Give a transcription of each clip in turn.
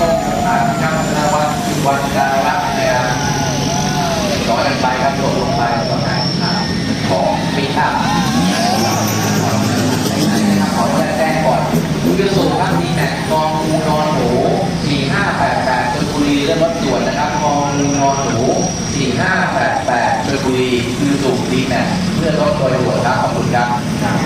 ทางช่างนวัน์วันดารักษ์นะครับต่อกันไปครับโดดลงไปต่อไปของปีอัพขออนุญาตแจ้งก่อนคุณจะส่งครับดีแม็กกองงูนอนหนู4588ชลบุรีเรื่องรถด่วนนะครับกองงูนอนหนู4588ชลบุรีคือส่งดีแม็เพื่อรถโดยด่วนครับขอบคุณครับท่าน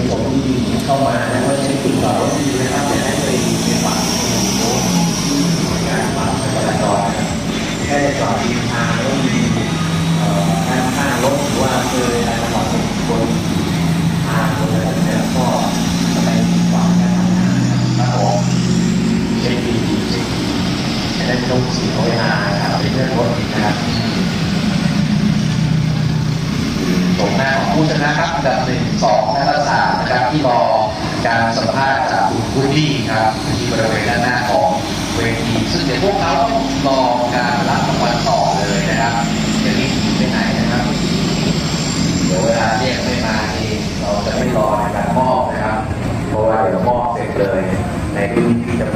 ผู้ชมที่เข้ามานะว่าช้ติดต่อรถดีนะครับอย่าให้ไปเสียบัตรหน่วยงานบัตรจราจรนะครับแค่จะจอดริมทางแล้วมีเอ่อด้านข้างรถหรือว่าเคยอะไรมาจอดบนทางบนอะไรแบบนี้ก็จะไปขวางการทำงานนะครับผมเช็คดีๆเช็คดีจะได้ไม่ ต้องสียเวลานะครับเป็นเรื่องรถนะครับตรงหน้าของผู้ชนะครับอันดับหนึ่งสองและสามนะครับที่รอการสัมภาษณ์จากคุณพุดดี้ครับที่บริเวณด้านหน้าของเวทีซึ่งเดี๋ยวพวกเขาต้องรอการรับรางวัลต่อเลยนะครับเดี๋ยวนี้หนีไปไหนนะครับเดี๋ยวเวลาเรียกไม่มานี่เราจะไม่รอในการมอบนะครับ เพราะว่าเดี๋ยวมอบเสร็จเลยในพื้นที่จะ